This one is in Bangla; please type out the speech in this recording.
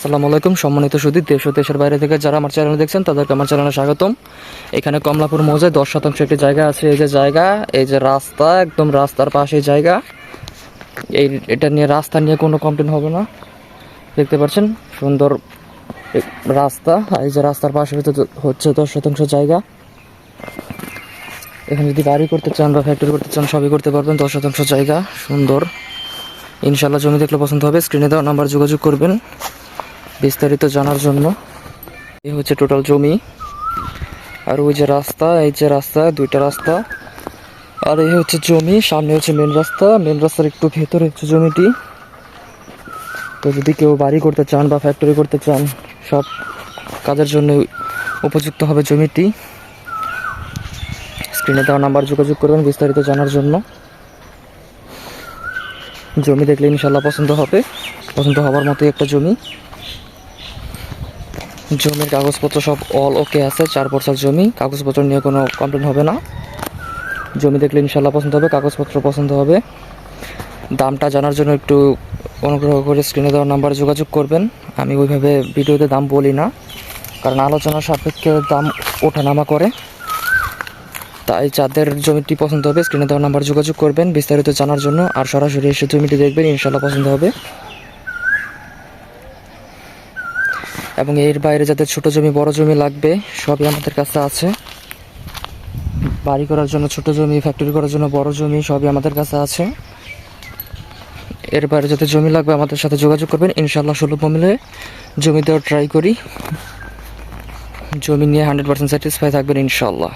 আসসালামু আলাইকুম। সম্মানিত সুদী দেশ ও দেশের বাইরে থেকে যারা আমার চ্যানেল দেখছেন, তাদেরকে আমার চ্যানেলে স্বাগতম। এখানে কমলাপুর মৌজায় দশ শতাংশ একটি জায়গা আছে। এই যে জায়গা, এই যে রাস্তা, একদম রাস্তার পাশে জায়গা। এই, এটা নিয়ে রাস্তা নিয়ে কোনো কমপ্লেন হবে না। দেখতে পাচ্ছেন, সুন্দর রাস্তা। এই যে রাস্তার পাশে হচ্ছে- দশ শতাংশ জায়গা। এখানে যদি বাড়ি করতে চান বা ফ্যাক্টরি করতে চান, সবই করতে পারবেন। দশ শতাংশ জায়গা, সুন্দর। ইনশাল্লাহ জমি দেখলে পছন্দ হবে। স্ক্রিনে দেওয়া নাম্বার যোগাযোগ করবেন। বিস্তারিত জানার জন্য। এই হচ্ছে টোটাল জমি। আর ওই যে রাস্তা, এই যে রাস্তা, দুইটা রাস্তা। আর এই হচ্ছে জমি, সামনে হচ্ছে মেন রাস্তা। মেন রাস্তার একটু ভেতরে হচ্ছে জমিটি। তো যদি কেউ বাড়ি করতে চান বা ফ্যাক্টরি করতে চান, সব কাজের জন্য উপযুক্ত হবে জমিটি। স্ক্রিনে দেওয়া নাম্বার যোগাযোগ করবেন বিস্তারিত জানার জন্য। জমি দেখলে ইনশাল্লাহ পছন্দ হবে। পছন্দ হওয়ার মতোই একটা জমি। জমির কাগজপত্র সব অল ওকে আছে, চার বছর জমি, কাগজপত্র নিয়ে কোনো কমপ্লেন হবে না। জমি দেখলে ইনশাল্লাহ পছন্দ হবে, কাগজপত্র পছন্দ হবে। দামটা জানার জন্য একটু অনুগ্রহ করে স্ক্রিনে দেওয়ার নাম্বারে যোগাযোগ করবেন। আমি ওইভাবে ভিডিওতে দাম বলি না, কারণ আলোচনা সাপেক্ষে দাম ওঠানামা করে। তাই যাদের জমিটি পছন্দ হবে স্ক্রিনে দেওয়ার নাম্বার যোগাযোগ করবেন। বিস্তারিত জানার জন্য আর সরাসরি এসে জমিটি দেখবেন ইনশাল্লাহ পছন্দ হবে। এবং এর বাইরে যাদের ছোট জমি, বড় জমি লাগবে, সবই আমাদের কাছে আছে। বাড়ি করার জন্য ছোট জমি ফ্যাক্টরি করার জন্য বড় জমি, সবই আমাদের কাছে আছে। এর বাইরে যাদের জমি লাগবে, আমাদের সাথে যোগাযোগ করবেন। ইনশাল্লাহ সুলভ মিলে জমি দেওয়ার ট্রাই করি। জমি নিয়ে হান্ড্রেড পার্সেন্ট স্যাটিসফাই থাকবেন ইনশাল্লাহ